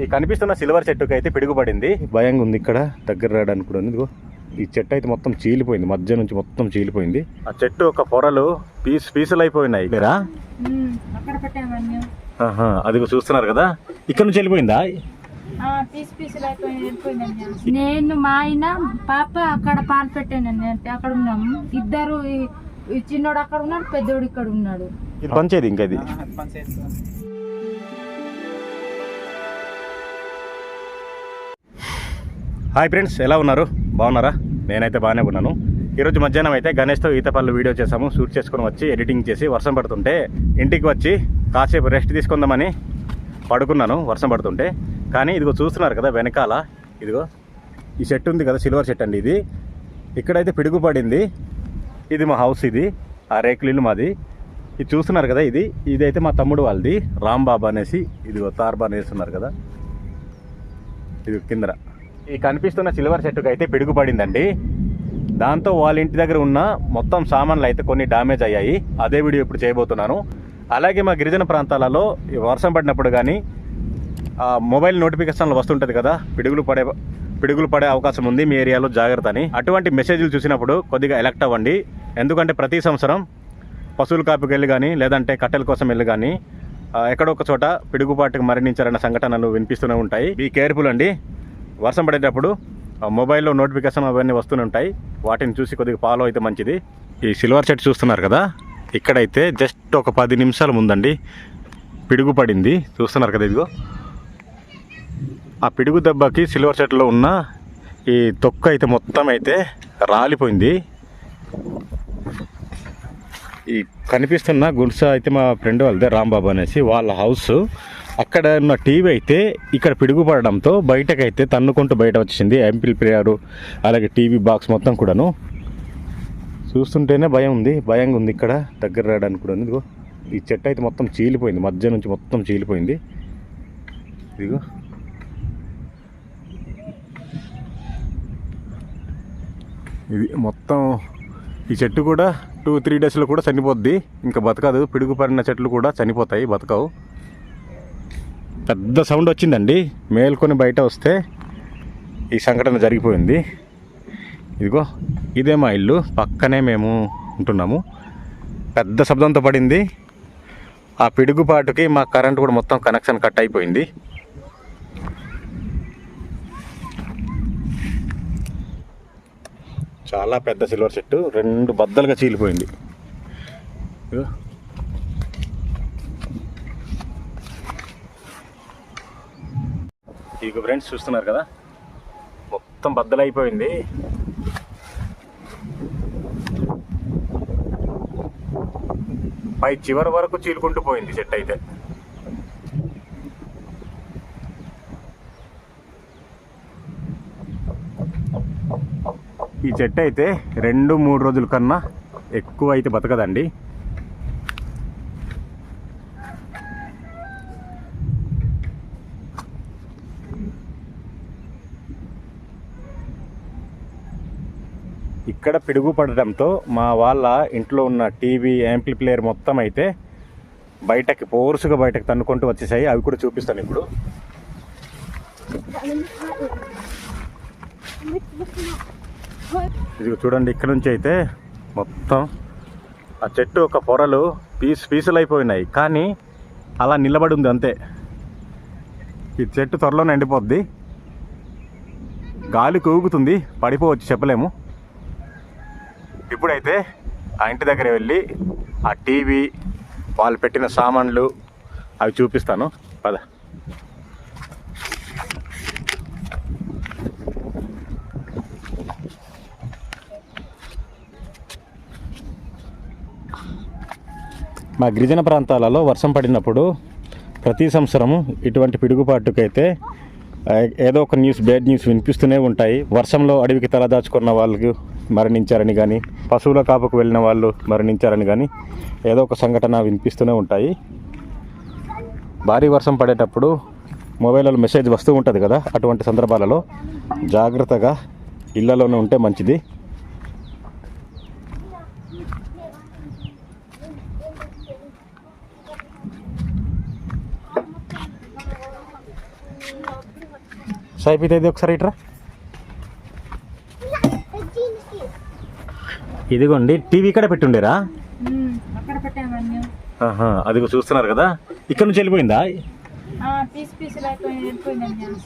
ఈ కనిపిస్తున్న సిల్వర్ చెట్టుకి అయితే పిడుగుపడింది భయంగా ఉంది ఇక్కడ దగ్గర రావడానికి కూడా ఉంది. ఇదిగో ఈ చెట్టు అయితే మొత్తం చీలిపోయింది. మధ్య నుంచి మొత్తం చీలిపోయింది. ఆ చెట్టు ఒక పొరలు పీస్ పీసులు అయిపోయినాయి ఆహా, అదిగో చూస్తున్నారు కదా. ఇక్కడ నుంచి వెళ్ళిపోయిందా? నేను మా ఆయన పాప అక్కడ పాలు పెట్టానండి అంటే అక్కడ ఉన్నాము ఇద్దరు ఈ- ఈ చిన్నోడు అక్కడ ఉన్నాడు పెద్దోడు ఇక్కడ ఉన్నాడు. ఇది పంచేది ఇంకా ఇది? హాయ్ ఫ్రెండ్స్ ఎలా ఉన్నారు? బాగున్నారా? నేనైతే బాగానే ఉన్నాను. ఈరోజు మధ్యాహ్నం అయితే గణేష్తో ఈతపల్లి వీడియో చేసాము షూట్ చేసుకొని వచ్చి ఎడిటింగ్ చేసి వర్షం పడుతుంటే ఇంటికి వచ్చి కాసేపు రెస్ట్ తీసుకుందామని పడుకున్నాను వర్షం పడుతుంటే. కానీ ఇదిగో చూస్తున్నారు కదా వెనకాల. ఇదిగో ఈ చెట్టు ఉంది కదా సిల్వర్ చెట్టు అండి ఇది. ఇక్కడైతే పిడుగు పడింది. ఇది మా హౌస్ ఇది ఆ రేకులు మాది. ఇది చూస్తున్నారు కదా ఇది. ఇదైతే మా తమ్ముడు వాళ్ళది రాంబాబా అనేసి ఇదిగో తార్బా అనేసి ఉన్నారు కదా. ఇది కిందర ఈ కనిపిస్తున్న సిల్వర్ చెట్టుకు అయితే పిడుగుపడిందండి. దాంతో వాళ్ళ ఇంటి దగ్గర ఉన్న మొత్తం సామాన్లు అయితే కొన్ని డ్యామేజ్ అయ్యాయి. అదే వీడియో ఇప్పుడు చేయబోతున్నాను. అలాగే మా గిరిజన ప్రాంతాలలో ఈ వర్షం పడినప్పుడు కానీ ఆ మొబైల్ నోటిఫికేషన్లు వస్తుంటుంది కదా పిడుగులు పడే పిడుగులు పడే అవకాశం ఉంది మీ ఏరియాలో జాగ్రత్త అని. అటువంటి మెసేజ్లు చూసినప్పుడు కొద్దిగా ఎలక్ట్ అవ్వండి. ఎందుకంటే ప్రతి సంవత్సరం పశువుల కాపుకి వెళ్ళి కానీ లేదంటే కట్టెల కోసం వెళ్ళి కానీ ఎక్కడొక చోట పిడుగుపాటుకు మరణించారన్న సంఘటనలు వినిపిస్తూనే ఉంటాయి. బీ కేర్ఫుల్ అండి. వర్షం పడేటప్పుడు ఆ, మొబైల్లో నోటిఫికేషన్ అవన్నీ వస్తూనే ఉంటాయి వాటిని చూసి కొద్దిగా ఫాలో అయితే మంచిది. ఈ సిల్వర్ షర్ట్ చూస్తున్నారు కదా? ఇక్కడైతే జస్ట్ ఒక పది నిమిషాల ముందండి. పిడుగు పడింది. చూస్తున్నారు కదా ఇదిగో. ఆ పిడుగు దెబ్బకి సిల్వర్ షర్ట్లో ఉన్న ఈ తొక్క అయితే మొత్తం అయితే రాలిపోయింది. ఈ కనిపిస్తున్న గుడిస అయితే మా ఫ్రెండ్ వాళ్ళదే రాంబాబు అనేసి వాళ్ళ హౌస్. అక్కడ ఉన్న టీవీ అయితే ఇక్కడ పిడుగుపడడంతో బయటకైతే తన్నుకుంటూ బయట వచ్చింది ఎంపీల్ ప్లేయర్ అలాగే టీవీ బాక్స్ మొత్తం కూడాను. చూస్తుంటేనే భయం ఉంది భయంగా ఉంది ఇక్కడ దగ్గర రావడానికి కూడా ఇదిగో ఈ చెట్టు అయితే మొత్తం చీలిపోయింది మధ్య నుంచి మొత్తం చీలిపోయింది. ఇదిగో. ఇది మొత్తం ఈ చెట్టు కూడా టూ త్రీ డేస్లో కూడా చనిపోద్ది. ఇంకా బతకదు పిడుగు పడిన చెట్లు కూడా చనిపోతాయి బతకవు. పెద్ద సౌండ్ వచ్చిందండి. మేల్కొని బయట వస్తే ఈ సంఘటన జరిగిపోయింది. ఇదిగో ఇదే మా ఇల్లు. పక్కనే మేము ఉంటున్నాము. పెద్ద శబ్దంతో పడింది. ఆ పిడుగుపాటుకి మా కరెంట్ కూడా మొత్తం కనెక్షన్ కట్ అయిపోయింది. చాలా పెద్ద సిల్వర్ చెట్టు. రెండు బద్దలుగా చీలిపోయింది. ఇక ఫ్రెండ్స్ చూస్తున్నారు కదా? మొత్తం బద్దలైపోయింది. పై చివరి వరకు చీలుకుంటూ పోయింది చెట్టు అయితే. ఈ చెట్టు అయితే రెండు మూడు రోజుల కన్నా ఎక్కువ అయితే బతకదండి. ఇక్కడ పిడుగు పడడంతో మా వాళ్ళ ఇంట్లో ఉన్న టీవీ యాంప్లి ప్లేయర్ మొత్తం అయితే బయటకి పోర్సుగా బయటకు తన్నుకుంటూ వచ్చేసాయి. అవి కూడా చూపిస్తాను ఇప్పుడు. ఇది చూడండి ఇక్కడ నుంచి అయితే మొత్తం ఆ చెట్టు ఒక పొరలు పీస్ పీసులు అయిపోయినాయి కానీ అలా నిలబడి ఉంది అంతే. ఈ చెట్టు త్వరలోనే ఎండిపోద్ది. గాలి కూగుతుంది. పడిపోవచ్చు చెప్పలేము. ఇప్పుడైతే ఆ ఇంటి దగ్గర వెళ్ళి ఆ టీవీ వాళ్ళు పెట్టిన సామాన్లు అవి చూపిస్తాను. పద. మా గిరిజన ప్రాంతాలలో వర్షం పడినప్పుడు ప్రతి సంవత్సరము ఇటువంటి పిడుగుపాటుకైతే ఏదో ఒక న్యూస్ బ్యాడ్ న్యూస్ వినిపిస్తూనే ఉంటాయి. వర్షంలో అడవికి తలదాచుకున్న వాళ్ళకు మరణించారని కానీ పశువుల కాపుకు వెళ్ళిన వాళ్ళు మరణించారని కానీ ఏదో ఒక సంఘటన వినిపిస్తూనే ఉంటాయి. భారీ వర్షం పడేటప్పుడు మొబైల్లో మెసేజ్ వస్తూ ఉంటుంది కదా అటువంటి సందర్భాలలో జాగ్రత్తగా ఇళ్ళలోనే ఉంటే మంచిది. సైపితే ఇది ఒకసారి ఇట్రా? ఇదిగోండి టీవీ ఇక్కడ పెట్టుండేరా? అదిగో చూస్తున్నారు కదా? ఇక్కడ నుంచి వెళ్ళిపోయిందా?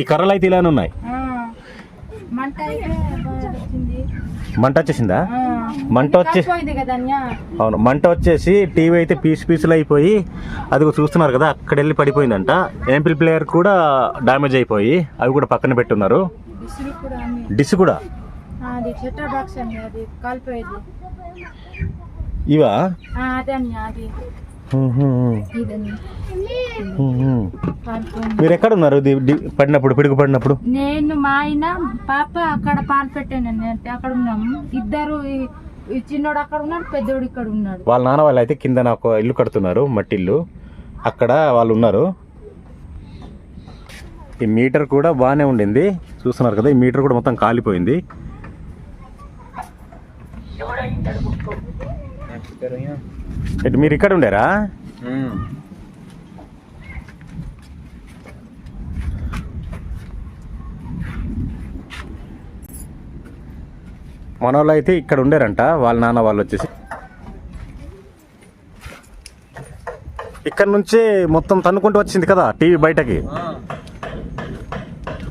ఈ కర్రలు అయితే ఇలానే ఉన్నాయి? మంట వచ్చేసిందా? మంట వచ్చే అవును మంట వచ్చేసి టీవీ అయితే పీస్ పీసులు అయిపోయి అదిగో చూస్తున్నారు కదా అక్కడ వెళ్ళి పడిపోయిందంట. ఎంపీ ప్లేయర్ కూడా డ్యామేజ్ అయిపోయి అవి కూడా పక్కన పెట్టున్నారు. డిస్ కూడా? అది షట్టర్ బాక్స్ అండి అది కాలిపోయేది. ఇవా? అదే అది మీరు ఎక్కడ ఉన్నారు? పడినప్పుడు పిడుగు పడినప్పుడు? నేను మా ఆయన పాప అక్కడ పాలు పెట్టానండి. అంటే అక్కడ ఉన్నాము ఇద్దరు చిన్నోడు అక్కడ ఉన్నాడు పెద్దోడు ఇక్కడ ఉన్నాడు. వాళ్ళ నాన్న వాళ్ళు అయితే కింద నాకు ఇల్లు కడుతున్నారు మట్టి ఇల్లు అక్కడ వాళ్ళు ఉన్నారు. ఈ మీటర్ కూడా బాగానే ఉండింది. చూస్తున్నారు కదా ఈ మీటర్ కూడా మొత్తం కాలిపోయింది. ఎటు మీరు ఇక్కడ ఉండేరా? మన వాళ్ళు అయితే ఇక్కడ ఉండారంట. వాళ్ళ నాన్న వాళ్ళు వచ్చేసి. ఇక్కడ నుంచే మొత్తం తన్నుకుంటూ వచ్చింది కదా టీవీ బయటకి టీవీ బాగానే ఉండిందా చూస్తుండేరా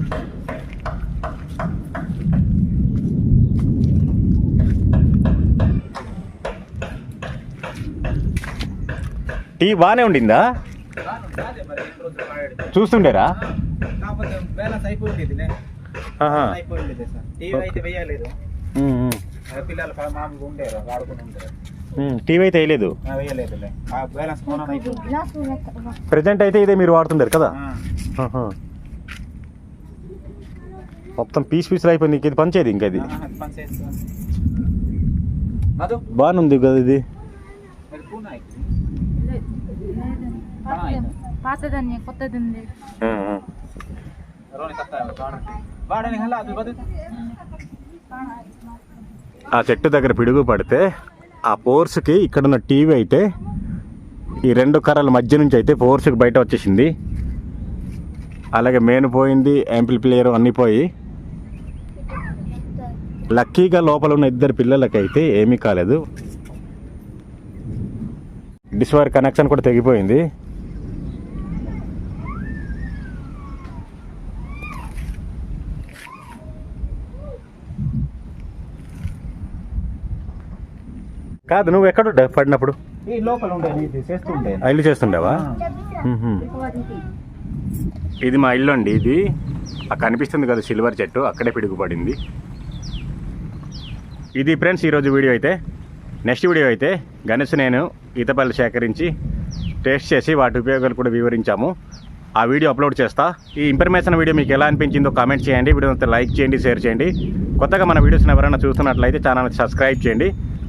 కాకపోతే బ్యాలెన్స్ అయిపోయింది ఆహా. అయిపోయింది సార్ టీవీ అయితే వేయలేదు ఉమ్, ఉమ్. ఆ పిల్లలు ప- మామూలుగా ఉండేరు ఆడుకుని ఉండేరు ఉమ్, టీవీ అయితే వేయలేదు. ఆ, వేయలేదులే ఆ బ్యాలెన్స్ కొనం అయిపోయింది ప్రజెంట్ అయితే ఇదే మీరు వాడుతుంటారు కదా. మొత్తం పీస్ పీసులు అయిపోయింది ఇంక ఇది పంచేది ఇంకా ఇది. బాగానే ఉంది కదా ఇది మరి పూనా అయితే. పాతదాన్ని కొత్తది ఉంది ఆ, చెట్టు దగ్గర పిడుగు పడితే ఆ ఫోర్స్కి ఇక్కడున్న టీవీ అయితే ఈ రెండు కర్రల మధ్య నుంచి అయితే ఫోర్స్కి బయట వచ్చేసింది. అలాగే మెయిన్ పోయింది యాంపిల్ ప్లేయర్ అన్నీ పోయి. లక్కీగా లోపల ఉన్న ఇద్దరు పిల్లలకైతే ఏమీ కాలేదు. డిష్ వైర్ కనెక్షన్ కూడా తెగిపోయింది. కాదు నువ్వు ఎక్కడ పడినప్పుడు? ఈ లోపల ఉండే ఇది చేస్తుండే. ఆ ఇల్లు చేస్తుండేవా. ఇది మా ఇల్లు అండి ఇది. కనిపిస్తుంది కదా సిల్వర్ చెట్టు అక్కడే పిడుగుపడింది. ఇది ఫ్రెండ్స్ ఈరోజు వీడియో అయితే. నెక్స్ట్ వీడియో అయితే గణేష్ నేను ఈతపల్లి సేకరించి టేస్ట్ చేసి వాటి ఉపయోగాలు కూడా వివరించాము. ఆ వీడియో అప్లోడ్ చేస్తా. ఈ ఇన్ఫర్మేషన్ వీడియో మీకు ఎలా అనిపించిందో కామెంట్ చేయండి. వీడియో లైక్ చేయండి షేర్ చేయండి. కొత్తగా మన వీడియోస్ని ఎవరైనా చూస్తున్నట్లయితే ఛానల్ సబ్స్క్రైబ్ చేయండి.